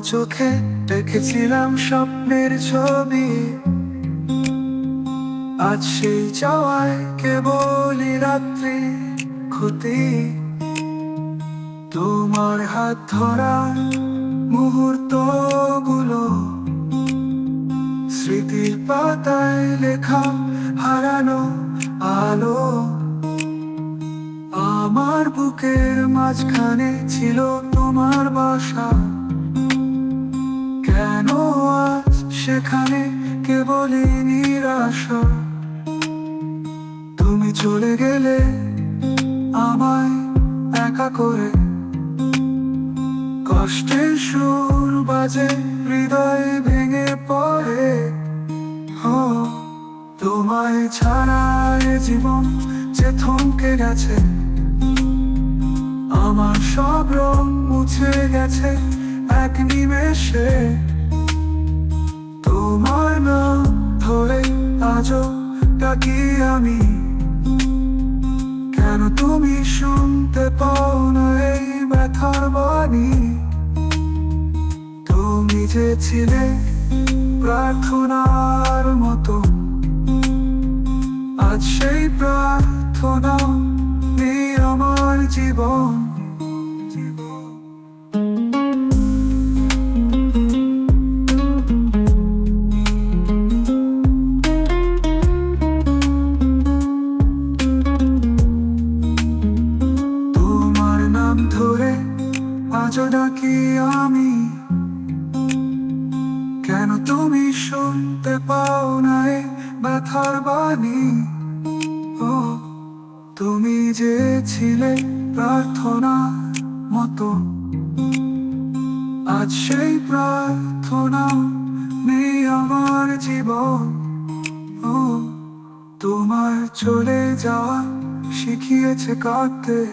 চোখে দেখেছিলাম স্বপ্নের ছবি। আজ সেই চাওয়ায় কেবলই রাত্রি ক্ষতি। তোমার হাত ধরা মুহূর্তগুলো স্মৃতির পাতায় লেখা হারানো আলো। আমার বুকের মাঝখানে ছিল তোমার বাসা। কেন আজ সেখানে কেবলই নিরাশা? তুমি চলে গেলে আমায় একা করে। কষ্টের সুর বাজে, হৃদয় ভেঙে পড়ে। ও, তোমায় ছাড়া এ জীবন যে থমকে গেছে। আমার সব রং মুছে গেছে এক নিমেষে। আজও ডাকি আমি। কেন তুমি শুনতে পাও না এই ব্যথার বাণী? তুমি যে ছিলে প্রার্থনার মতো, আজ সেই প্রার্থনা আমার জীবন ডাকি আমি? কেন তুমি শুনতে পাও না এ ব্যথার বাণী? ও, তুমি যে ছিলে প্রার্থনা মতো। আজ সেই প্রার্থনা নেই আমার জীবন। ও, তোমার চলে যাওয়া শিখিয়েছে কাঁদতে।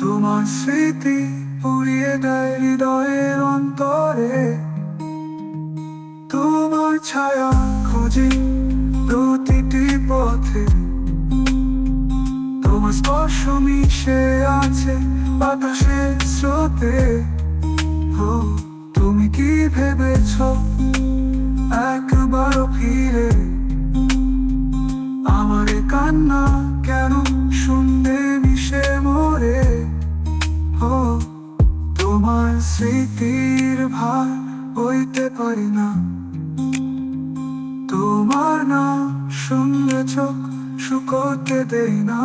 তোমার স্মৃতি পুড়িয়ে দেয় হৃদয়ের অন্তরে। তোমার ছায়া খুঁজি প্রতিটি পথে। তোমার স্পর্শ মিশে আছে বাতাসের স্রোতে। ও, তুমি কি ভেবেছ একবারও ফিরে? আমার কান্না তোমার স্মৃতির ভার বইতে পারি না। তোমার না শুনলে চোখ শুকোতে দেই না।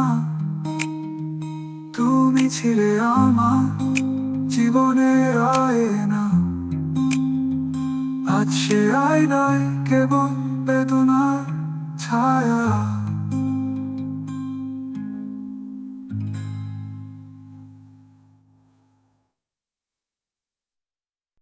তুমি ছিলে আমার জীবনের আয়না। আজ সে আয়নায় কেবল বেদনার ছায়া।